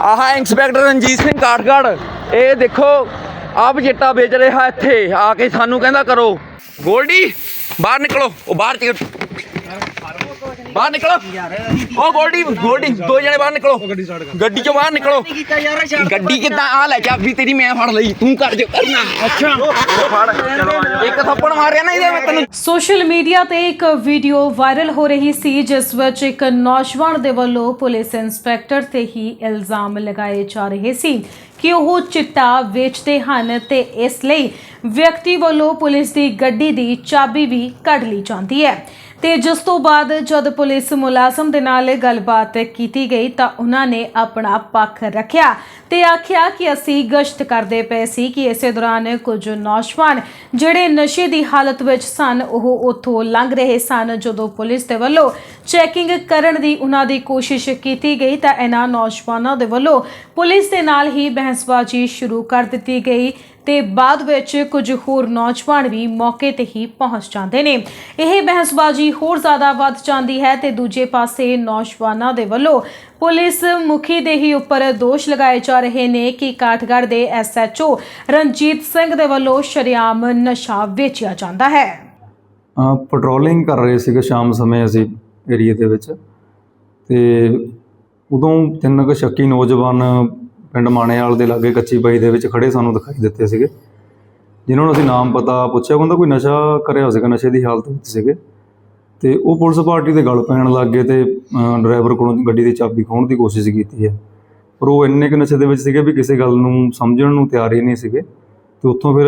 ਆਹ ਇੰਸਪੈਕਟਰ ਰਣਜੀਤ ਸਿੰਘ ਕਾਠਗੜ੍ਹ, ਇਹ ਦੇਖੋ ਆਪ ਜੱਟਾ ਵੇਚ ਰਿਹਾ ਇੱਥੇ, ਆ ਕੇ ਸਾਨੂੰ ਕਹਿੰਦਾ ਕਰੋ। ਗੋਲਡੀ, ਬਾਹਰ ਨਿਕਲੋ, ਉਹ ਬਾਹਰ ਚ ਬਾਹਰ ਨਿਕਲੋ। ਉਹ ਗੋਲਡੀ ਗੋਲਡੀ ਦੋ ਜਣੇ ਬਾਹਰ ਨਿਕਲੋ। ਗੱਡੀ ਚੋਂ ਬਾਹਰ ਨਿਕਲੋ। ਗੱਡੀ ਕਿੱਦਾਂ? ਆ ਲੈ ਚਾਬੀ ਤੇਰੀ ਮੈਂ ਫੜ ਲਈ। ਤੂੰ ਕਰ ਜੋ ਕਰਨਾ। ਅੱਛਾ। ਫੜ ਇੱਕ ਥੱਪੜ ਮਾਰਿਆ ਨਾ ਇਹਦੇ ਮੈਂ ਤੈਨੂੰ। ਸੋਸ਼ਲ ਮੀਡੀਆ ਤੇ ਇੱਕ ਵੀਡੀਓ ਵਾਇਰਲ ਹੋ ਰਹੀ ਸੀ ਜਿਸ ਵਿੱਚ ਇੱਕ ਨੌਜਵਾਨ ਦੇ ਵੱਲੋਂ ਪੁਲਿਸ ਇੰਸਪੈਕਟਰ ਤੇ ਹੀ ਇਲਜ਼ਾਮ ਲਗਾਏ ਜਾ ਰਹੇ ਸੀ ਕਿ ਉਹ ਚਿੱਟਾ ਵੇਚਦੇ ਹਨ ਤੇ ਇਸ ਲਈ ਵਿਅਕਤੀ ਵੱਲੋਂ ਪੁਲਿਸ ਦੀ ਗੱਡੀ ਦੀ ਚਾਬੀ ਵੀ ਕੱਢ ਲਈ ਜਾਂਦੀ ਹੈ। ਤੇ ਜਿਸ ਤੋਂ ਬਾਅਦ ਜਦ ਪੁਲਿਸ ਮੁਲਾਜ਼ਮ ਦੇ ਨਾਲ ਗੱਲਬਾਤ ਕੀਤੀ ਗਈ ਤਾਂ ਉਹਨਾਂ ਨੇ ਆਪਣਾ ਪੱਖ ਰੱਖਿਆ ਤੇ ਆਖਿਆ ਕਿ ਅਸੀਂ ਗਸ਼ਤ ਕਰਦੇ ਪਏ ਸੀ ਕਿ ਇਸੇ ਦੌਰਾਨ ਕੁਝ ਨੌਜਵਾਨ ਜਿਹੜੇ ਨਸ਼ੇ ਦੀ ਹਾਲਤ ਵਿੱਚ ਸਨ, ਉਹ ਉੱਥੋਂ ਲੰਘ ਰਹੇ ਸਨ। ਜਦੋਂ ਪੁਲਿਸ ਦੇ ਵੱਲੋਂ ਚੈਕਿੰਗ ਕਰਨ ਦੀ ਉਹਨਾਂ ਦੀ ਕੋਸ਼ਿਸ਼ ਕੀਤੀ ਗਈ ਤਾਂ ਇਹਨਾਂ ਨੌਜਵਾਨਾਂ ਦੇ ਵੱਲੋਂ ਪੁਲਿਸ ਦੇ ਨਾਲ ਹੀ ਬਹਿਸਬਾਜ਼ੀ ਸ਼ੁਰੂ ਕਰ ਦਿੱਤੀ ਗਈ। ਤੇ ਬਾਅਦ ਵਿੱਚ ਕੁਝ ਹੋਰ ਨੌਜਵਾਨ ਵੀ ਮੌਕੇ ਤੇ ਹੀ ਪਹੁੰਚ ਜਾਂਦੇ ਨੇ। ਇਹ ਬਹਿਸਬਾਜ਼ੀ ਹੋਰ ਜ਼ਿਆਦਾ ਵੱਧ ਜਾਂਦੀ ਹੈ ਤੇ ਦੂਜੇ ਪਾਸੇ ਨੌਜਵਾਨਾਂ ਦੇ ਵੱਲੋਂ ਪੁਲਿਸ ਮੁਖੀ ਦੇ ਹੀ ਉੱਪਰ ਦੋਸ਼ ਲਗਾਏ ਜਾ ਰਹੇ ਨੇ ਕਿ ਕਾਠਗੜ੍ਹ ਦੇ ਐਸਐਚਓ ਰਣਜੀਤ ਸਿੰਘ ਦੇ ਵੱਲੋਂ ਸ਼ਰੇਆਮ ਨਸ਼ਾ ਵੇਚਿਆ ਜਾਂਦਾ ਹੈ। ਪੈਟਰੋਲਿੰਗ ਕਰ ਰਹੇ ਸੀਗੇ ਸ਼ਾਮ ਸਮੇਂ ਅਸੀਂ ਏਰੀਏ ਦੇ ਵਿੱਚ ਤੇ ਉਦੋਂ ਤਿੰਨ ਕੁ ਸ਼ੱਕੀ ਨੌਜਵਾਨ ਪਿੰਡ ਮਾਣੇਵਾਲ ਦੇ ਲਾਗੇ ਕੱਚੀ ਬਾਈ ਦੇ ਵਿੱਚ ਖੜੇ ਸਾਨੂੰ ਦਿਖਾਈ ਦਿੱਤੇ ਸੀਗੇ। ਜਿਨ੍ਹਾਂ ਨੂੰ ਅਸੀਂ ਨਾਮ ਪਤਾ ਪੁੱਛਿਆ ਕਹਿੰਦਾ ਕੋਈ ਨਸ਼ਾ ਕਰਿਆ ਹੋਇਆ ਸੀਗਾ, ਨਸ਼ੇ ਦੀ ਹਾਲਤ ਵਿੱਚ ਸੀਗੇ। ਤੇ ਉਹ ਪੁਲਿਸ ਪਾਰਟੀ ਦੇ ਗਲ ਪੈਣ ਲੱਗ ਗਏ ਤੇ ਡਰਾਈਵਰ ਕੋਲੋਂ ਗੱਡੀ ਦੀ ਚਾਬੀ ਖੋਹਣ ਦੀ ਕੋਸ਼ਿਸ਼ ਕੀਤੀ ਹੈ। ਪਰ ਉਹ ਇੰਨੇ ਕੁ ਨਸ਼ੇ ਦੇ ਵਿੱਚ ਸੀਗੇ ਵੀ ਕਿਸੇ ਗੱਲ ਨੂੰ ਸਮਝਣ ਨੂੰ ਤਿਆਰ ਹੀ ਨਹੀਂ ਸੀਗੇ। ਤੇ ਉੱਥੋਂ ਫਿਰ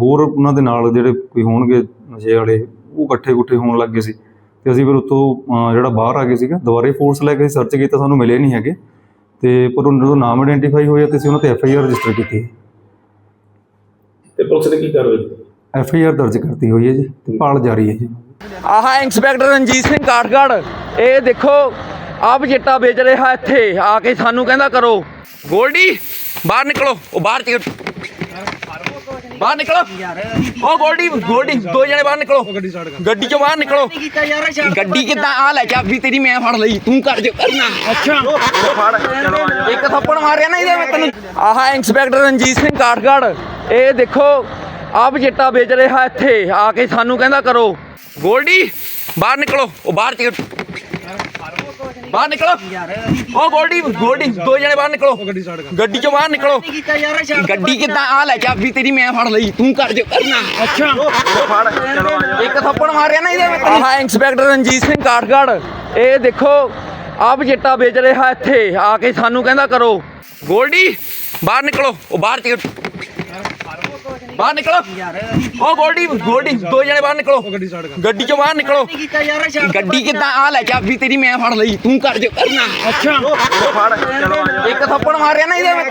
ਹੋਰ ਉਹਨਾਂ ਦੇ ਨਾਲ ਜਿਹੜੇ ਕੋਈ ਹੋਣਗੇ ਨਸ਼ੇ ਵਾਲੇ, ਉਹ ਇਕੱਠੇ ਕੁੱਠੇ ਹੋਣ ਲੱਗ ਗਏ ਸੀ। ਤੇ ਅਸੀਂ ਫਿਰ ਉੱਥੋਂ ਜਿਹੜਾ ਬਾਹਰ ਆ ਗਏ ਸੀਗਾ, ਦੁਬਾਰੇ ਫੋਰਸ ਲੈ ਕੇ ਸਰਚ ਕੀਤਾ, ਸਾਨੂੰ ਮਿਲੇ ਨਹੀਂ ਹੈਗੇ। ਤੇ ਪਰ ਉਹਨਾਂ ਜਦੋਂ ਨਾਮ ਆਇਡੈਂਟੀਫਾਈ ਹੋਇਆ ਤੇ ਅਸੀਂ ਉਹਨਾਂ ਤੇ ਐਫ ਆਈ ਆਰ ਰਜਿਸਟਰ ਕੀਤੀ। ਤੇ ਪੁਲਿਸ ਨੇ ਕੀ ਕਾਰਵਾਈ ਐਫ ਆਈ ਆਰ ਦਰਜ ਕਰਤੀ ਹੋਈ ਹੈ ਜੀ ਤੇ ਭਾਲ ਜਾਰੀ ਹੈ ਜੀ। ਆਹ ਇੰਸਪੈਕਟਰ ਰਣਜੀਤ ਸਿੰਘ ਕਾਠਗੜ੍ਹ ਇਹ ਦੇਖੋ ਆਪ ਜੱਟਾ ਵੇਚ ਰਿਹਾ ਇੱਥੇ ਆ ਕੇ ਸਾਨੂੰ ਕਹਿੰਦਾ ਕਰੋ। ਗੋਲਡੀ ਬਾਹਰ ਨਿਕਲੋ ਉਹ ਬਾਹਰ ਚ ਬਾਹਰ ਨਿਕਲੋ। ਉਹ ਗੋਲਡੀ ਗੋਲਡੀ ਦੋ ਜਣੇ ਬਾਹਰ ਨਿਕਲੋ। ਗੱਡੀ ਚੋਂ ਬਾਹਰ ਨਿਕਲੋ। ਗੱਡੀ ਕਿੱਦਾਂ? ਆ ਲੈ ਚਾਬੀ ਤੇਰੀ ਮੈਂ ਫੜ ਲਈ। ਤੂੰ ਕਰ ਜੋ ਕਰਨਾ। ਅੱਛਾ। ਫੜ ਇੱਕ ਥੱਪੜ ਮਾਰਿਆ ਨਾ ਇਹਦੇ ਮੈਂ ਤੈਨੂੰ। ਆਹ ਇੰਸਪੈਕਟਰ ਰਣਜੀਤ ਸਿੰਘ ਕਾਠਗੜ੍ਹ। ਇਹ ਦੇਖੋ ਆਪ ਜੱਟਾ ਵੇਚ ਰਿਹਾ ਇੱਥੇ। ਆ ਕੇ ਸਾਨੂੰ ਕਹਿੰਦਾ ਕਰੋ। ਗੋਲਡੀ ਬਾਹਰ ਨਿਕਲੋ। ਉਹ ਬਾਹਰ ਚ ਬਾਹਰ ਨਿਕਲੋ। ਉਹ ਗੋਲਡੀ ਗੋਲਡੀ ਦੋ ਜਣੇ ਬਾਹਰ ਨਿਕਲੋ। ਗੱਡੀ ਚੋਂ ਬਾਹਰ ਨਿਕਲੋ। ਗੱਡੀ ਕਿੱਦਾਂ? ਆ ਲੈ ਚਾਬੀ ਤੇਰੀ ਮੈਂ ਫੜ ਲਈ ਤੂੰ ਕਰ ਜੋ ਕਰਨਾ। ਅੱਛਾ। ਫੜ ਇੱਕ ਥੱਪੜ ਮਾਰਿਆ ਨਾ ਇਹਦੇ ਤੈਨੂੰ ਆਹ ਇੰਸਪੈਕਟਰ ਰਣਜੀਤ ਸਿੰਘ ਕਾਠਗੜ੍ਹ ਇਹ ਦੇਖੋ ਆਪ ਜੱਟਾ ਵੇਚ ਰਿਹਾ ਇੱਥੇ। ਆ ਕੇ ਸਾਨੂੰ ਕਹਿੰਦਾ ਕਰੋ। ਗੋਲਡੀ ਬਾਹਰ ਨਿਕਲੋ। ਉਹ ਬਾਹਰ ਚ ਬਾਹਰ ਨਿਕਲੋ। ਉਹ ਗੋਲਡੀ ਗੋਲਡੀ ਦੋ ਜਣੇ ਬਾਹਰ ਨਿਕਲੋ। ਗੱਡੀ ਚੋਂ ਬਾਹਰ ਨਿਕਲੋ। ਗੱਡੀ ਕਿੱਦਾਂ? ਆ ਲੈ ਚਾਬੀ ਤੇਰੀ ਮੈਂ ਫੜ ਲਈ ਤੂੰ ਕਰ ਜੋ ਕਰਨਾ। ਅੱਛਾ। ਫੜ ਇੱਕ ਥੱਪੜ ਮਾਰਿਆ ਨਾ ਇਹਦੇ ਮੈਂ